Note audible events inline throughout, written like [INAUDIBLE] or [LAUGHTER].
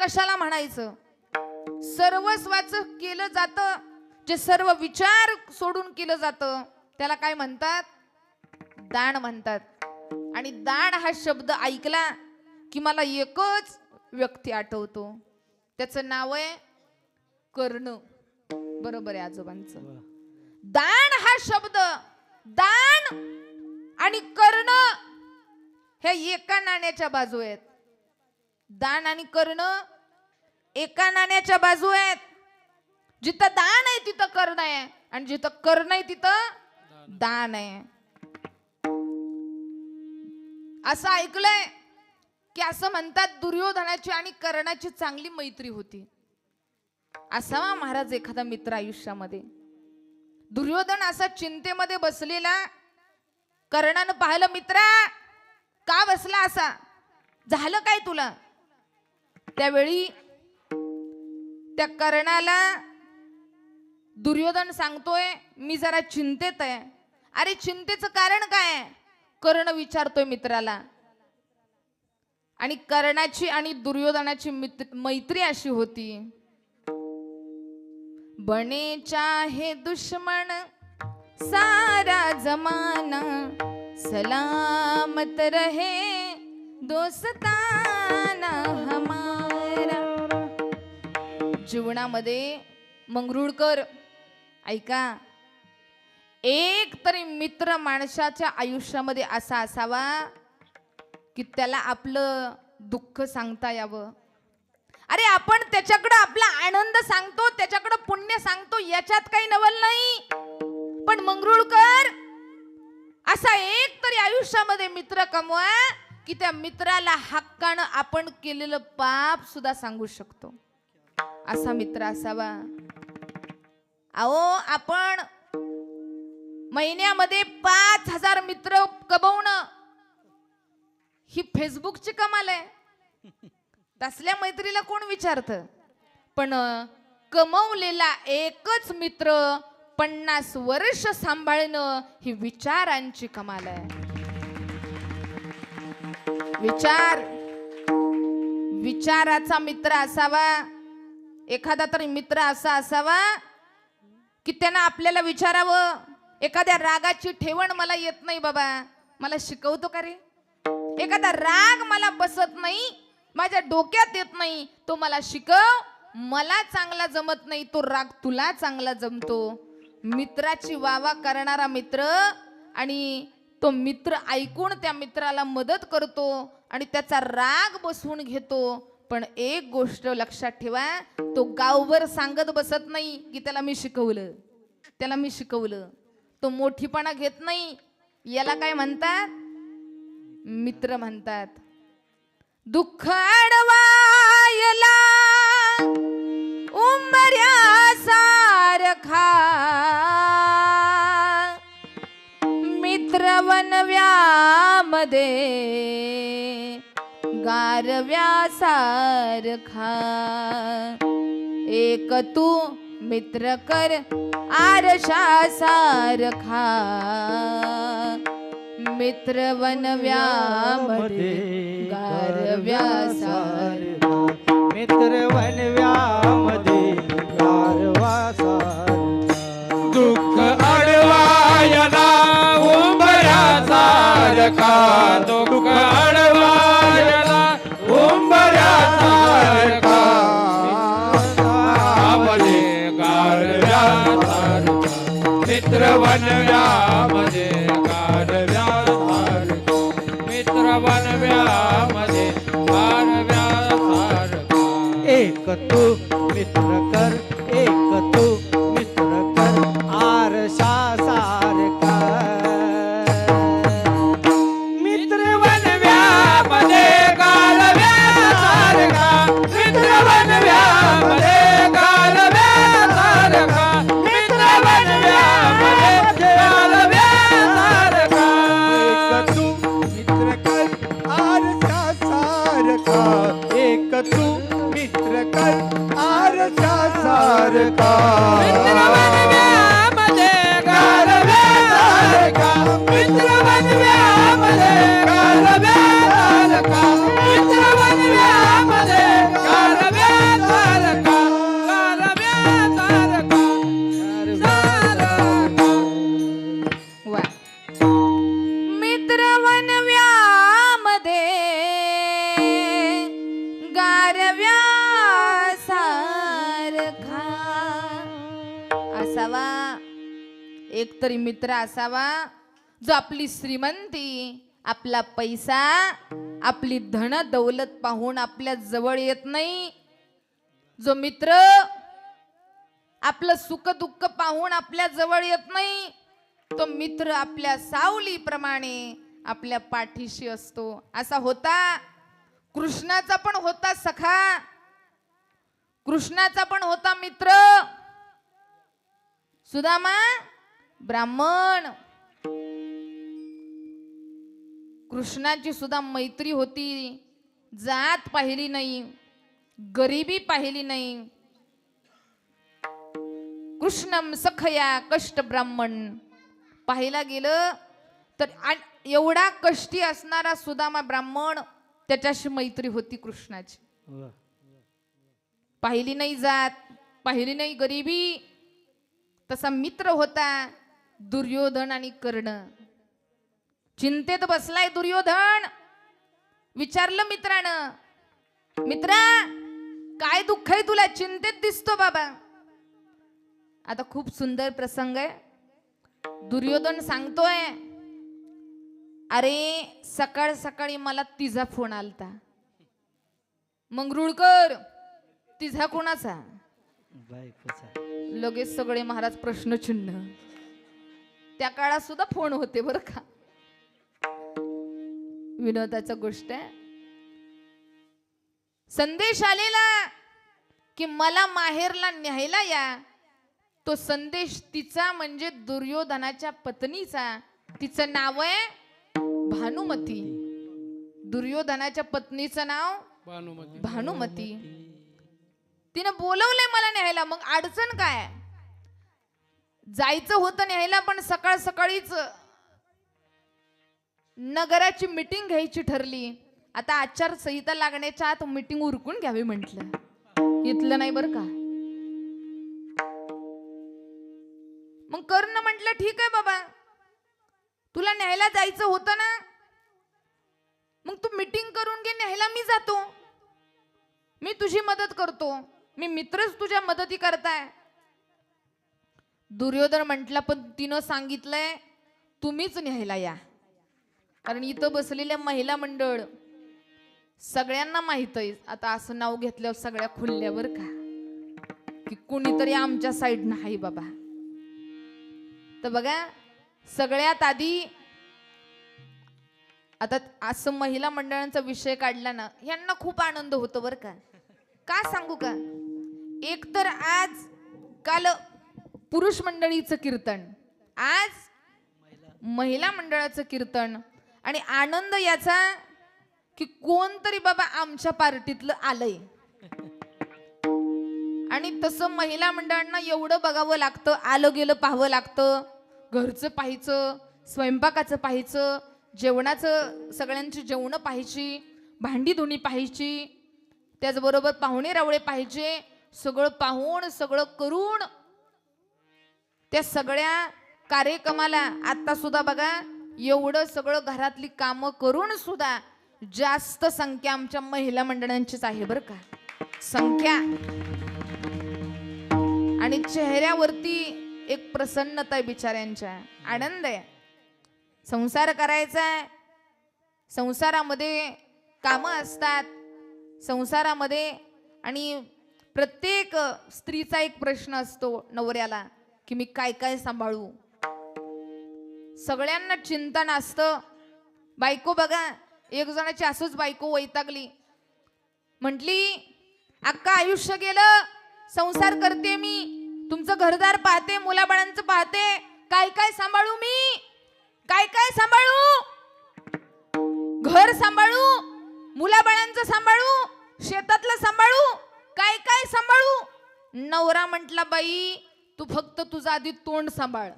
कशाला म्हणायचं? सर्वस्वाचं केलं जातं जे सर्व विचार सोडून केलं जातं त्याला काय म्हणतात? दान म्हणतात. आणि दान हा शब्द ऐकला की मला एकच व्यक्ती आठवतो. त्याचं नाव आहे कर्ण. बरोबर आहे आजोबांचं. दान हा शब्द दान आणि कर्ण हे एका नाण्याच्या बाजू आहेत. दान आणि कर्ण एका नाण्याच्या बाजू आहेत. जिथं दान आहे तिथं कर्ण आहे. आणि जिथं कर्ण आहे तिथं दान आहे. असं ऐकलंय की असं म्हणतात दुर्योधनाची आणि कर्णाची चांगली मैत्री होती. असावा महाराज एखादा मित्र आयुष्यामध्ये. दुर्योधन असा चिंतेमध्ये बसलेला कर्णानं पाहिलं मित्रा का बसला असा? झालं काय तुला? त्यावेळी त्या कर्णाला दुर्योधन सांगतोय मी जरा चिंतेत आहे. अरे चिंतेचं कारण काय कर्ण विचारतोय मित्राला. आणि कर्णाची आणि दुर्योधनाची मित्र मैत्री अशी होती. बने चाहे दुश्मन सारा जमाना सलामत रहे दोस्ताना हमारा। जीवनामध्ये मंगरुळकर ऐका. एक तरी मित्र माणसाच्या आयुष्यामध्ये असा असावा की त्याला आपलं दुःख सांगता यावं. अरे आपण त्याच्याकडं आपला आनंद सांगतो त्याच्याकडं पुण्य सांगतो याच्यात काही नवल नाही. पण मंगरुळकर असा एक तरी आयुष्यामध्ये मित्र कमवा. की त्या मित्राला हक्कानं आपण केलेलं पाप सुद्धा सांगू शकतो. असा मित्र असावा. अहो आपण महिन्यामध्ये पाच हजार मित्र कमवणं ही फेसबुकची कमाल आहे. तसल्या मैत्रीला कोण विचारत? पण कमवलेला एकच मित्र पन्नास वर्ष सांभाळणं ही विचारांची कमाल आहे. विचार. विचाराचा मित्र असावा. एखादा तरी मित्र असा असावा की त्यानं आपल्याला विचारावं. एखाद्या रागाची ठेवण मला येत नाही बाबा. मला शिकवतो का रे? एखादा राग मला बसत नाही. माझ्या डोक्यात येत नाही. तो मला शिकव. मला चांगला जमत नाही. तो राग तुला चांगला जमतो. मित्राची वावा करणारा मित्र आणि तो मित्र ऐकून त्या मित्राला मदत करतो आणि त्याचा राग बसवून घेतो. पण एक गोष्ट लक्षात ठेवा तो गावभर सांगत बसत नाही की त्याला मी शिकवलं. त्याला मी शिकवलं. तो मोठीपणा घेत नाही. याला काय म्हणतात? मित्र म्हणतात. दुःख अडवायला उंबऱ्या वनव्यामध्ये गारव्यासारखा. एक तू मित्र कर आरशा सारखा मित्र वनव्यामध्ये गारव्यासारखा. मित्र वनव्यामध्ये मित्र कर एक तू. असावा. जो आपली श्रीमंती आपला पैसा आपली धन दौलत पाहून आपल्या जवळ येत नाही. जो मित्र आपलं सुख दुःख पाहून आपल्या जवळ येत नाही तो मित्र आपल्या सावलीप्रमाणे आपल्या पाठीशी असतो. असा होता. कृष्णाचा पण होता सखा. कृष्णाचा पण होता मित्र. सुदामा ब्राह्मण. कृष्णाची सुद्धा मैत्री होती. जात पाहिली नाही. गरिबी पाहिली नाही. कृष्णम सखया कष्ट ब्राह्मण. पाहायला गेलं तर एवढा कष्टी असणारा सुदामा ब्राह्मण त्याच्याशी मैत्री होती कृष्णाची. पाहिली नाही जात पाहिली नाही गरिबी. तसा मित्र होता. दुर्योधन आणि कर्ण. चिंतेत बसलाय दुर्योधन. विचारलं मित्रानं मित्रा काय दुःख आहे तुला? चिंतेत दिसतो बाबा. आता खूप सुंदर प्रसंग आहे. दुर्योधन सांगतोय अरे सकाळ सकाळी मला तिचा फोन आलता. मंगरुळकर तिझा कोणाचा? लगेच सगळे महाराज प्रश्नचिन्ह. त्या काळात सुद्धा फोन होते बरं का. विनोदाचा गोष्ट आहे. संदेश आलेला की मला माहेरला न्यायला या. तो संदेश तिचा म्हणजे दुर्योधनाच्या पत्नीचा. तिचं नाव आहे भानुमती. दुर्योधनाच्या पत्नीचं नाव भानुमती. भानुमती. तिनं बोलवलंय मला न्यायला मग अडचण काय? जायचं होतं न्यायला पण सकाळ सकाळीच नगराची मीटिंग घ्यायची ठरली. आता आचारसंहिता लागण्याच्या आत मीटिंग उरकून घ्यावी म्हटलं. इथलं नाही बरं का? मग कर्ण म्हटलं ठीक आहे बाबा. तुला न्यायला जायचं होतं ना? मग तू मीटिंग करून घे न्यायला मी जातो. मी तुझी मदत करतो. मी मित्रच तुझ्या मदती करताय. दुर्योधन म्हटला पण तिनं सांगितलंय तुम्हीच न्यायला या. कारण इथं बसलेल्या महिला मंडळ सगळ्यांना माहीत आहे. आता असं नाव घेतल्यावर सगळ्या खुलल्यावर का. की कुणीतरी आमच्या साईड नाही बाबा. तर बघा सगळ्यात आधी आता असं महिला मंडळांचा विषय काढला ना यांना खूप आनंद होतो बरं का. का सांगू का? एक तर आज काल पुरुष मंडळीचं कीर्तन. आज महिला मंडळाचं कीर्तन. आणि आनंद याचा की कोणतरी बाबा आमच्या पार्टीतलं आलंय. आणि तसं महिला मंडळांना एवढं बघावं लागतं आलं गेलं पाहावं लागतं. घरचं पाहायचं स्वयंपाकाचं पाहायचं जेवणाचं सगळ्यांची जेवणं पाहायची भांडी धुणी पाहायची त्याचबरोबर पाहुणे रावळे पाहिजे सगळं पाहून सगळं करून त्या सगळ्या कार्यक्रमाला आता सुद्धा बघा एवढं सगळं घरातली कामं करून सुद्धा जास्त संख्या आमच्या महिला मंडळांचीच आहे बरं का. संख्या. आणि चेहऱ्यावरती एक प्रसन्नता आहे बिचाऱ्यांच्या. आनंद आहे. संसार करायचा आहे. संसारामध्ये कामं असतात. संसारामध्ये आणि प्रत्येक स्त्रीचा एक प्रश्न असतो नवऱ्याला. की मी काय काय सांभाळू? सगळ्यांना चिंतन असतं. बायको बघा एक जणाची असंच बायको वैतागली. म्हटली अक्का आयुष्य गेलं संसार करते मी. तुमचं घरदार पाहते मुलाबाळांचं पाहते. काय काय सांभाळू मी? काय काय सांभाळू? घर सांभाळू मुलाबाळांचं सांभाळू शेतातलं सांभाळू काय काय सांभाळू? नवरा म्हटला बाई तू फक्त तुझं आधी तोंड सांभाळ.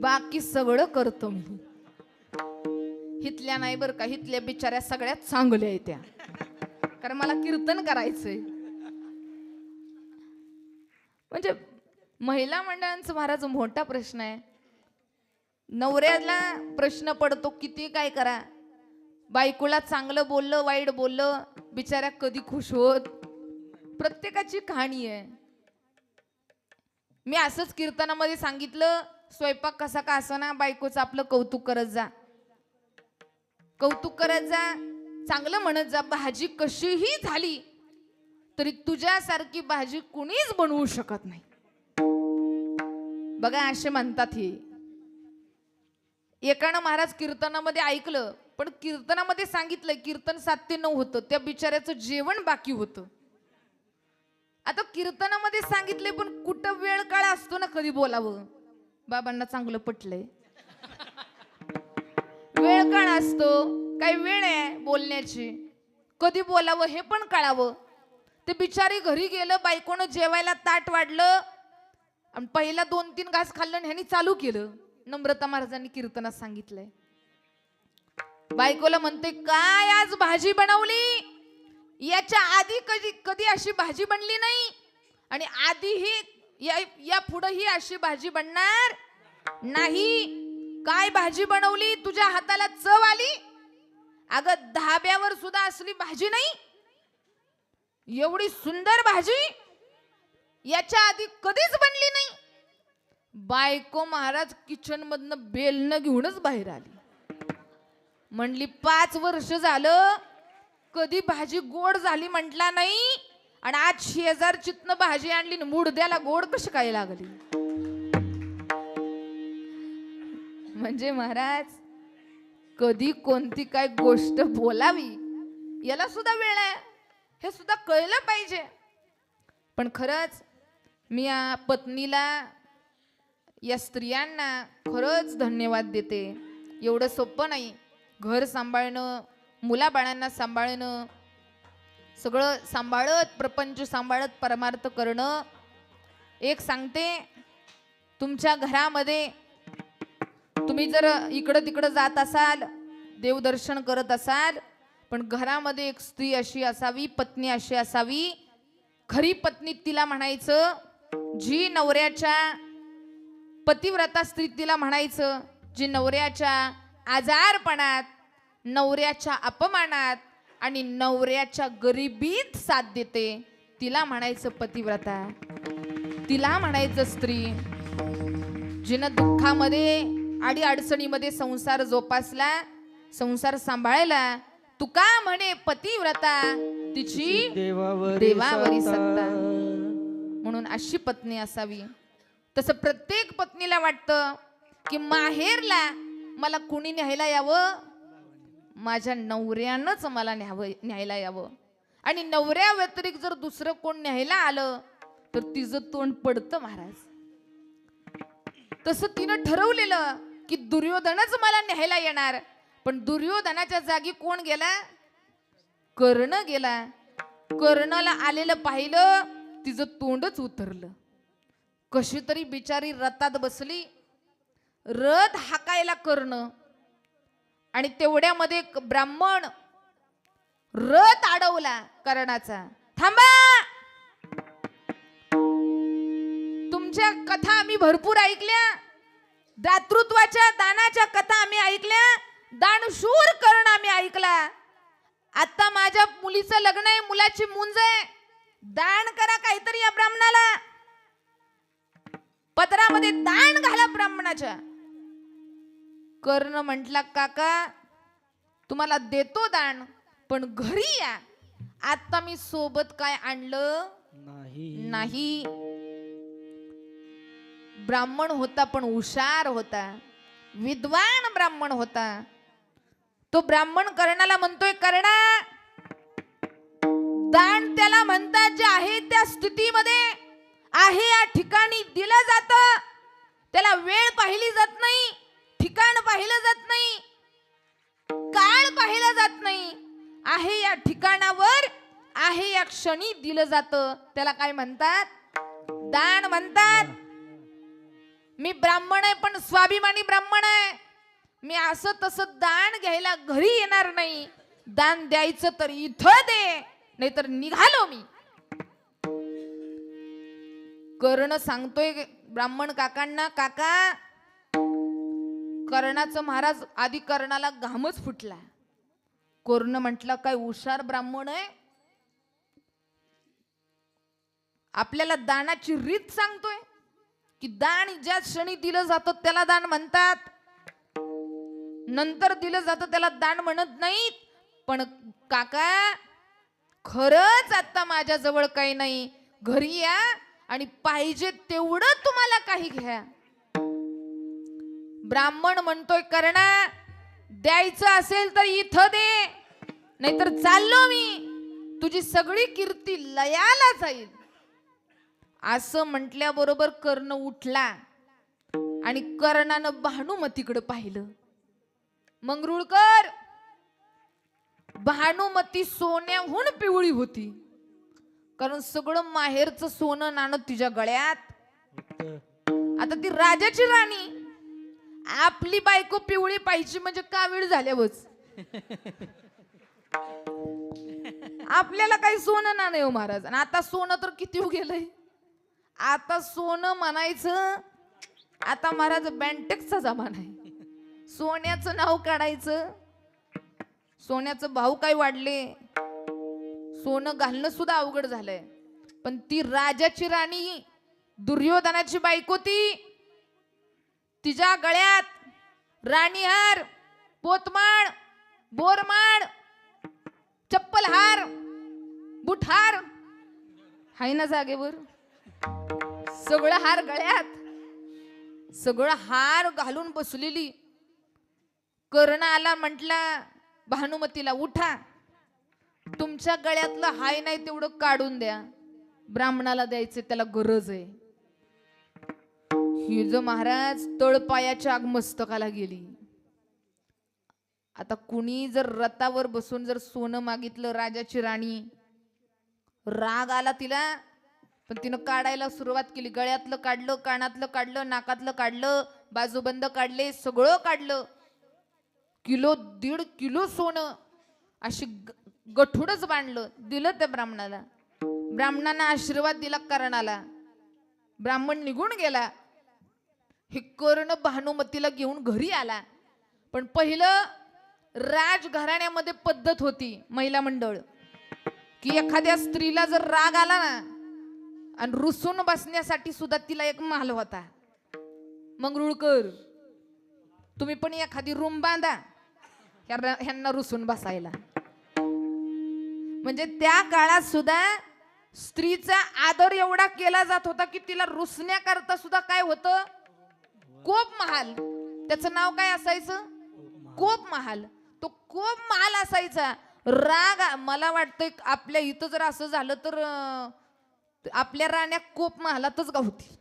बाकी सगळं करतो मी. हितल्या नाही बरं का हितल्या बिचाऱ्या सगळ्यात चांगल्या आहेत त्या. कारण मला कीर्तन करायचंय. म्हणजे महिला मंडळांचा महाराज मोठा प्रश्न आहे. नवऱ्याला प्रश्न पडतो किती काय करा. बायकोला चांगलं बोललं वाईट बोललं बिचाऱ्या कधी खुश होत? प्रत्येकाची कहाणी आहे. मी असंच कीर्तनामध्ये सांगितलं स्वयंपाक कसा का असाना बायकोचं आपलं कौतुक करत जा. कौतुक करत जा चांगलं म्हणत जा भाजी कशीही झाली तरी तुझ्यासारखी भाजी कुणीच बनवू शकत नाही. बघा असे म्हणतात हे. एकानं महाराज कीर्तनामध्ये ऐकलं पण कीर्तनामध्ये सांगितलं कीर्तन सात ते नऊ होतं. त्या बिचाऱ्याचं जेवण बाकी होतं. आता कीर्तनामध्ये सांगितले पण कुठं वेळ काळ असतो ना कधी बोलावं? बाबांना चांगलं पटलंय. वेळ काळ असतो काही वेळ आहे बोलण्याची. कधी बोलावं हे पण कळावं. ते बिचारी घरी गेलं बायकोनं जेवायला ताट वाढलं आणि पहिला दोन तीन घास खाल्लं आणि ह्यांनी चालू केलं. नम्रता महाराजांनी कीर्तनात सांगितलंय. बायकोला म्हणते काय आज भाजी बनवली? याच्या आधी कधी कधी अशी भाजी बनली नाही? आणि आधीही या या पुढे ही अशी भाजी बनणार नाही? काय भाजी बनवली? तुझ्या हाताला चव आली? अगं धाब्यावर सुद्धा असली भाजी नाही? एवढी सुंदर भाजी याच्या आधी कधीच बनली नाही? बायको महाराज किचन मधनं बेलनं घेऊनच बाहेर आली. म्हणली पाच वर्ष झालं कधी भाजी गोड झाली म्हटला नाही आणि आज शेजार चितन भाजी आणली मूड मुडद्याला गोड कशी काय लागली? म्हणजे महाराज कधी कोणती काय गोष्ट बोलावी याला सुद्धा वेळ आहे. हे सुद्धा कळलं पाहिजे. पण खरंच मी या पत्नीला या स्त्रियांना खरंच धन्यवाद देते. एवढं सोपं नाही. घर सांभाळणं मुलाबाळांना सांभाळणं सगळं सांभाळत प्रपंच सांभाळत परमार्थ करणं. एक सांगते तुमच्या घरामध्ये तुम्ही जर इकडं तिकडं जात असाल देवदर्शन करत असाल पण घरामध्ये एक स्त्री अशी असावी पत्नी अशी असावी खरी पत्नी तिला म्हणायचं जी नवऱ्याच्या पतिव्रता स्त्री तिला म्हणायचं जी नवऱ्याच्या आजारपणात नवऱ्याच्या अपमानात आणि नवऱ्याच्या गरिबीत साथ देते. तिला म्हणायचं पतिव्रता. तिला म्हणायचं स्त्री. जिनं दुःखामध्ये आडी अडचणीमध्ये संसार जोपासला संसार सांभाळायला तुका म्हणे पतिव्रता. तिची देवावरी देवावरी. सत्ता. म्हणून अशी पत्नी असावी. तसं प्रत्येक पत्नीला वाटतं की माहेरला मला कुणी न्यायला यावं? माझ्या नवऱ्यानंच मला न्यावं न्यायला यावं. आणि नवऱ्या व्यतिरिक्त जर दुसरं कोण न्यायला आलं तर तिचं तोंड पडतं महाराज. तसं तिनं ठरवलेलं की दुर्योधनच मला न्यायला येणार. पण दुर्योधनाच्या जागी कोण गेला? कर्ण गेला. कर्णाला आलेलं पाहिलं तिचं तोंडच उतरलं. कशी तरी बिचारी रथात बसली. रथ हाकायला कर्ण आणि तेवढ्यामध्ये ब्राह्मण रथ अडवला कर्णाचा. थांबा! तुमच्या कथा आम्ही भरपूर ऐकल्या. दातृत्वाच्या दानाच्या कथा आम्ही ऐकल्या. दानशूर कर्ण आम्ही ऐकला. आता माझ्या मुलीचं लग्न आहे मुलाची मुंज आहे. दान करा काहीतरी या ब्राह्मणाला. पत्रामध्ये दान घाला ब्राह्मणाच्या. कर्ण म्हटला काका तुम्हाला देतो दान पण घरी या. आता मी सोबत काय आणलं? नाही. नाही. ब्राह्मण होता पण हुशार होता. विद्वान ब्राह्मण होता. तो ब्राह्मण कर्णाला म्हणतोय कर्णा दान त्याला म्हणतात जे आहे त्या स्थितीमध्ये. आहे या ठिकाणी दिलं जात. त्याला वेळ पाहिली जात नाही. ठिकाण पाहिलं जात नाही. काळ पाहिला जात नाही. आहे या ठिकाणावर आहे या क्षणी दिलं जातं. त्याला काय म्हणतात? दान म्हणतात. मी ब्राह्मण आहे पण स्वाभिमानी ब्राह्मण आहे. मी असं तसं दान घ्यायला घरी येणार नाही. दान द्यायचं तर इथं दे नाहीतर निघालो मी. कर्ण सांगतोय ब्राह्मण काकांना काका कर्णाचं महाराज आधी कर्णाला घामच फुटला कोर्ण म्हटलं काय हुशार ब्राह्मण आहे. आपल्याला दानाची रीत सांगतोय की दान ज्या क्षणी दिलं जातं त्याला दान म्हणतात. नंतर दिलं जातं त्याला दान म्हणत नाहीत. पण काका खरंच आता माझ्याजवळ काही नाही. घरी या आणि पाहिजे तेवढं तुम्हाला काही घ्या. ब्राह्मण म्हणतोय कर्णा द्यायचं असेल तर इथं दे नाहीतर चाललो मी. तुझी सगळी कीर्ती लयाला जाईल. असं म्हटल्याबरोबर कर्ण उठला आणि कर्णानं भानुमतीकडे पाहिलं. मंगरुळकर भानुमती सोन्याहून पिवळी होती कारण सगळं माहेरचं सोनं नाणं तिच्या गळ्यात. आता ती राजाची राणी आपली बायको पिवळी पाहिजे म्हणजे कावीळ झाल्यावच? आपल्याला काही सोनं ना नाही हो महाराज. आणि आता सोनं तर किती गेलंय आता सोनं म्हणायचं आता महाराज बँटेक्सचा जमाना आहे. सोन्याचं नाव काढायचं. सोन्याचं भाव काय वाढले? सोनं घालणं सुद्धा अवघड झालंय. पण ती राजाची राणी दुर्योधनाची बायको ती तिच्या गळ्यात राणीहार पोतमाळ बोरमाळ चप्पलहार बुटहार. हाय ना जागेवर. सगळं हार गळ्यात. सगळं हार घालून बसलेली. कर्ण आला म्हटला भानुमतीला उठा. तुमच्या गळ्यातलं हाय नाही तेवढं काढून द्या. ब्राह्मणाला द्यायचे त्याला गरज आहे. ही महाराज तळपायाच्या आग मस्तकाला गेली. आता कुणी जर रथावर बसून जर सोनं मागितलं राजाची राणी राग आला तिला पण तिनं काढायला सुरुवात केली. गळ्यातलं काढलं कानातलं काढलं नाकातलं काढलं बाजूबंद काढले सगळं काढलं. किलो दीड किलो सोनं अशी गठुडच बांधलं दिलं त्या ब्राह्मणाला. ब्राह्मणानं आशीर्वाद दिला कर्णाला. ब्राह्मण निघून गेला. हे कर्ण भानुमतीला घेऊन घरी आला. पण पहिलं राजघराण्यामध्ये पद्धत होती महिला मंडळ. की एखाद्या स्त्रीला जर राग आला ना आणि रुसून बसण्यासाठी सुद्धा तिला एक माल होता. मंगरुळकर तुम्ही पण एखादी रूम बांधा. ह्यांना ह्यांना रुसून बसायला. म्हणजे त्या काळात सुद्धा स्त्रीचा आदर एवढा केला जात होता की तिला रुसण्याकरता सुद्धा काय होतं? कोप महाल. त्याचं नाव काय असायचं? कोप महाल. तो कोप महाल असायचा. राग मला वाटतंय आपल्या इथं जर असं झालं तर आपल्या राण्या कोप महालातच गावती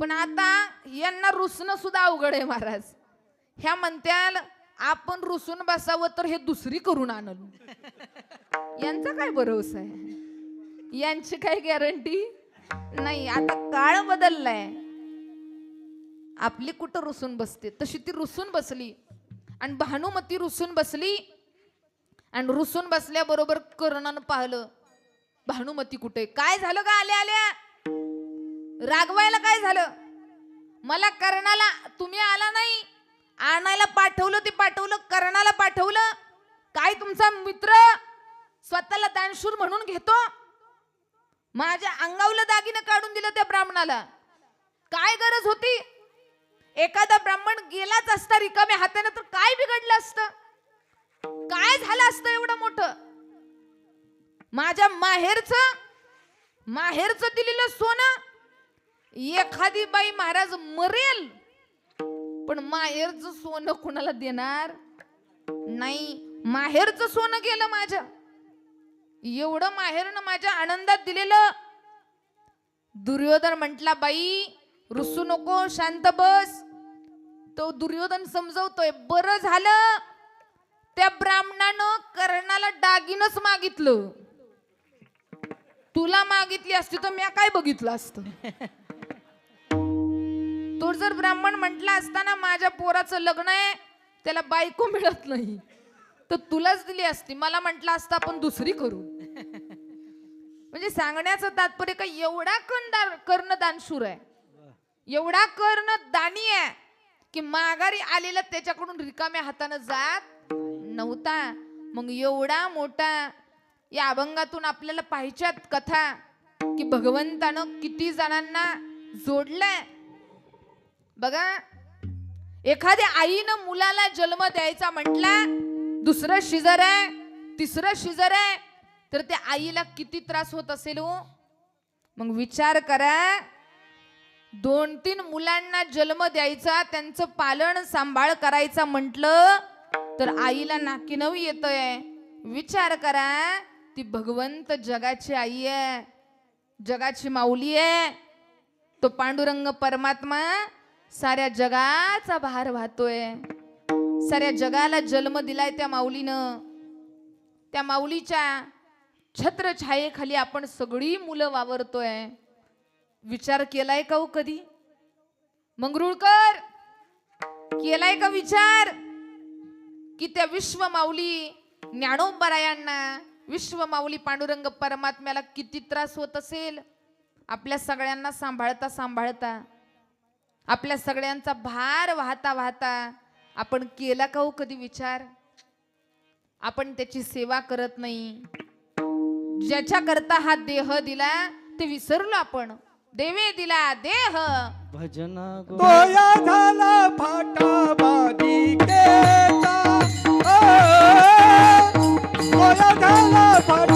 पण आता यांना रुसणं सुद्धा अवघड आहे महाराज. ह्या म्हणत्याल आपण रुसून बसावं तर हे दुसरी करून आणल. यांचा काय भरोसा आहे? यांची काय गॅरंटी? नाही आता काळ बदललाय. आपली कुठं रुसून बसते? तशी ती रुसून बसली. आणि भानुमती रुसून बसली. आणि रुसून बसल्याबरोबर कर्णानं पाहिलं. भानुमती कुठे? काय झालं का आल्या आल्या. रागवायला काय झालं? मला कर्णाला तुम्ही आला नाही. आणायला पाठवलं ते पाठवलं कर्णाला पाठवलं. काय तुमचा मित्र? स्वतःला दानशूर म्हणून घेतो? माझ्या अंगावलं दागिनं काढून दिलं त्या ब्राह्मणाला. काय गरज होती? एखादा ब्राह्मण गेलाच असता रिकाम्या हाताने तर काय बिघडलं असतं? काय झालं असतं एवढं मोठं? माझ्या माहेरचं माहेरचं दिलेलं सोनं एखादी बाई महाराज मरेल पण माहेरचं सोनं कुणाला देणार? नाही माहेरचं सोनं गेलं माझ्या. एवढं माहेरनं माझ्या आनंदात दिलेलं दुर्योधन म्हटला बाई रुसू नको शांत बस. तो दुर्योधन समजवतोय बरं झालं. त्या ब्राह्मणानं कर्णाला दागिनच मागितलं. तुला मागितली असती तर मी काय बघितलं असतं? [LAUGHS] तो जर ब्राह्मण म्हटला असताना माझ्या पोराचं लग्न आहे त्याला बायको मिळत नाही तर तुलाच दिली असती. मला म्हटलं असतं आपण दुसरी करू. [LAUGHS] म्हणजे सांगण्याचं तात्पर्य का एवढा कर्णदार कर्णदानशूर आहे. एवढा कर्ण दानी आहे की माघारी आलेला त्याच्याकडून रिकाम्या हातानं जात नव्हता. मग एवढा मोठा या अभंगातून आपल्याला पाहिजेत कथा की भगवंतानं किती जणांना जोडलंय. बघा एखाद्या आईनं मुलाला जन्म द्यायचा म्हटला दुसरं शिजर आहे तिसरं शिजर आहे तर त्या आईला किती त्रास होत असेल हो? मग विचार करा दोन तीन मुलांना जन्म द्यायचा त्यांचं पालन सांभाळ करायचा म्हटलं तर आईला नाकीनव येतोय. विचार करा ती भगवंत जगाची आई आहे जगाची माऊली आहे. तो पांडुरंग परमात्मा साऱ्या जगाचा भार वाहतोय. साऱ्या जगाला जन्म दिलाय त्या माऊलीनं. त्या माऊलीच्या छत्रछायेखाली आपण सगळी मुलं वावरतोय. विचार केलाय का हो कधी? मंगरुळकर केलाय का विचार? की त्या विश्व माऊली ज्ञानोबरायांना विश्व माऊली पांडुरंग परमात्म्याला किती त्रास होत असेल? आपल्या सगळ्यांना सांभाळता सांभाळता. आपल्या सगळ्यांचा भार वाहता वाहता आपण केला का हो कधी विचार? आपण त्याची सेवा करत नाही. ज्याच्या करता हा देह दिला ते विसरलो आपण. देवे दिला देह. भजन गोया झाला फाटा बाजी केला गोया झाला फाटा